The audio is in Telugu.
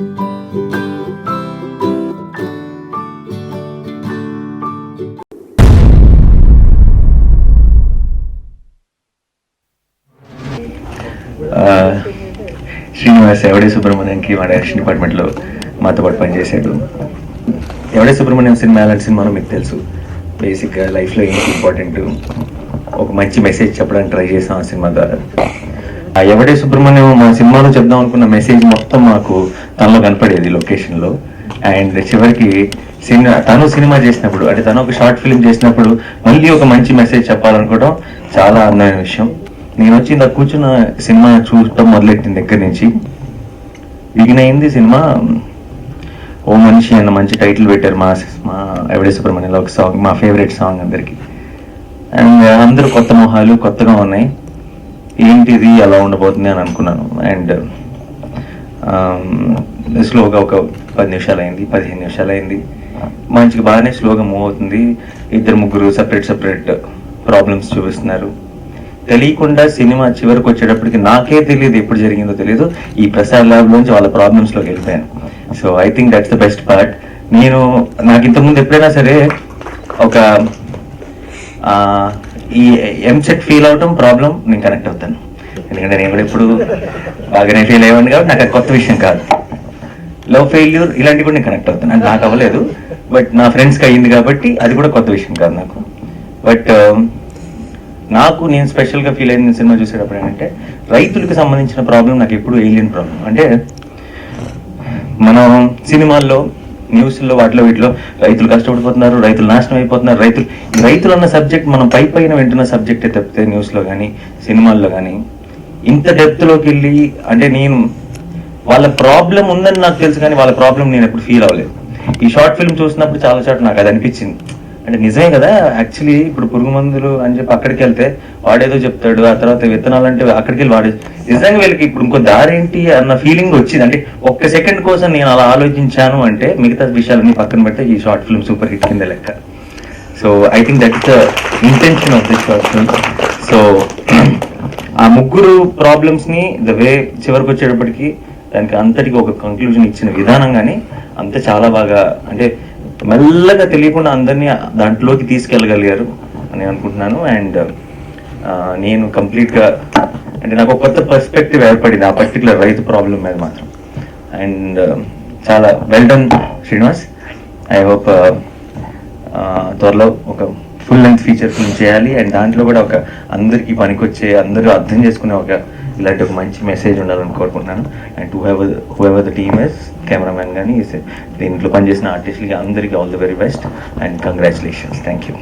శ్రీనివాస్ ఎవడే సుబ్రహ్మణ్యంకి మా డైరెక్షన్ డిపార్ట్మెంట్లో మాతో పాటు పనిచేశాడు. ఎవడే సుబ్రహ్మణ్యం సినిమా అలాంటి సినిమాలో మీకు తెలుసు. బేసిక్గా లైఫ్లో ఏంటి ఇంపార్టెంట్? ఒక మంచి మెసేజ్ చెప్పడానికి ట్రై చేసాం ఆ సినిమా ద్వారా. ఎవడే సుబ్రహ్మణ్యం మా సినిమాలో చెప్దాం అనుకున్న మెసేజ్ మొత్తం మాకు తనలో కనపడేది లొకేషన్లో అండ్ చివరికి సినిమా తను సినిమా చేసినప్పుడు అంటే తను ఒక షార్ట్ ఫిల్మ్ చేసినప్పుడు మళ్ళీ ఒక మంచి మెసేజ్ చెప్పాలనుకోవడం చాలా అందమైన విషయం. నేను వచ్చి ఇంత కూర్చున్న సినిమా చూడటం మొదలెట్టిన దగ్గర నుంచి. బిగిన్ అయింది సినిమా. ఓ మనిషి అన్న మంచి టైటిల్ పెట్టారు మా మా ఎవడే సుబ్రహ్మణ్యంలో ఒక సాంగ్ మా ఫేవరెట్ సాంగ్ అందరికి. అండ్ అందరూ కొత్త మొహాలు కొత్తగా ఉన్నాయి. ఏంటిది అలా ఉండబోతుంది అని అనుకున్నాను. అండ్ um, స్లోగా ఒక పది నిమిషాలు అయింది పదిహేను నిమిషాలు అయింది మంచిగా బాగానే స్లోగా మూవ్ అవుతుంది. ఇద్దరు ముగ్గురు సపరేట్ సపరేట్ ప్రాబ్లమ్స్ చూపిస్తున్నారు. తెలియకుండా సినిమా చివరికి వచ్చేటప్పటికి నాకే తెలియదు ఎప్పుడు జరిగిందో తెలియదు. ఈ ప్రసాద్ ల్యాబ్ నుంచి వాళ్ళ ప్రాబ్లమ్స్లోకి వెళ్ళిపోయాను. So I think that's the best part నేను నాకు ఇంతకుముందు ఎప్పుడైనా సరే ఒక ఈ ఎంసెట్ ఫీల్ అవటం ప్రాబ్లం నేను కనెక్ట్ అవుతాను. ఎందుకంటే నేను కూడా ఎప్పుడు బాగానే ఫీల్ అయ్యాను కాబట్టి నాకు కొత్త విషయం కాదు. లవ్ ఫెయిల్యూర్ ఇలాంటివి కూడా నేను కనెక్ట్ అవుతాను. అది నాకు అవ్వలేదు. బట్ నా ఫ్రెండ్స్కి అయ్యింది కాబట్టి అది కూడా కొత్త విషయం కాదు నాకు. బట్ um, నాకు నేను స్పెషల్గా ఫీల్ అయిన సినిమా చూసేటప్పుడు ఏంటంటే రైతులకు సంబంధించిన ప్రాబ్లం నాకు ఎప్పుడు ఏలియన్ ప్రాబ్లం అంటే మనం సినిమాల్లో న్యూస్లో వాటిలో వీటిలో రైతులు కష్టపడిపోతున్నారు రైతులు నాశనం అయిపోతున్నారు రైతులు రైతులు అన్న సబ్జెక్ట్ మనం పై పైన వింటున్న సబ్జెక్టే తప్పితే న్యూస్లో కానీ సినిమాల్లో కానీ ఇంత డెప్త్లోకి వెళ్ళి అంటే నేను వాళ్ళ ప్రాబ్లం ఉందని నాకు తెలుసు కానీ వాళ్ళ ప్రాబ్లం నేను ఎప్పుడు ఫీల్ అవ్వలేదు. ఈ షార్ట్ ఫిల్మ్ చూసినప్పుడు చాలా చోట్ల నాకు అది అనిపించింది. అంటే నిజమే కదా యాక్చువల్లీ ఇప్పుడు పురుగు మందులు అని చెప్పి అక్కడికి వెళ్తే వాడేదో చెప్తాడు ఆ తర్వాత విత్తనాలు అంటే అక్కడికి వెళ్ళి వాడే నిజంగా వీళ్ళకి ఇప్పుడు ఇంకో దారి ఏంటి అన్న ఫీలింగ్ వచ్చింది. అంటే ఒక్క సెకండ్ కోసం నేను అలా ఆలోచించాను అంటే మిగతా విషయాలన్నీ పక్కన పెడితే ఈ షార్ట్ ఫిల్మ్ సూపర్ హిట్ కింద లెక్క. So I think that is the intention of this short film so ఆ ముగ్గురు ప్రాబ్లమ్స్ని ద వే చివరికి వచ్చేటప్పటికి దానికి అంతటికి ఒక కంక్లూజన్ ఇచ్చిన విధానం కానీ అంతా చాలా బాగా అంటే మెల్లగా తెలియకుండా అందరినీ దాంట్లోకి తీసుకెళ్ళగలిగారు అని అనుకుంటున్నాను. అండ్ నేను కంప్లీట్గా అంటే నాకు ఒక కొత్త పర్స్పెక్టివ్ ఏర్పడింది ఆ పర్టికులర్ రైతు ప్రాబ్లం మీద మాత్రం. అండ్ చాలా well done Srinivas. I hope త్వరలో ఒక ఫుల్ లెంగ్త్ ఫీచర్ ఫిల్మ్ చేయాలి. అండ్ దాంట్లో కూడా ఒక అందరికీ పనికొచ్చే అందరూ అర్థం చేసుకునే ఒక ఇలాంటి ఒక మంచి మెసేజ్ ఉండాలని కోరుకుంటున్నాను. And who ever who have the team is cameraman కానీ దీంట్లో పనిచేసిన ఆర్టిస్ట్లకి అందరికీ all the very best and congratulations thank you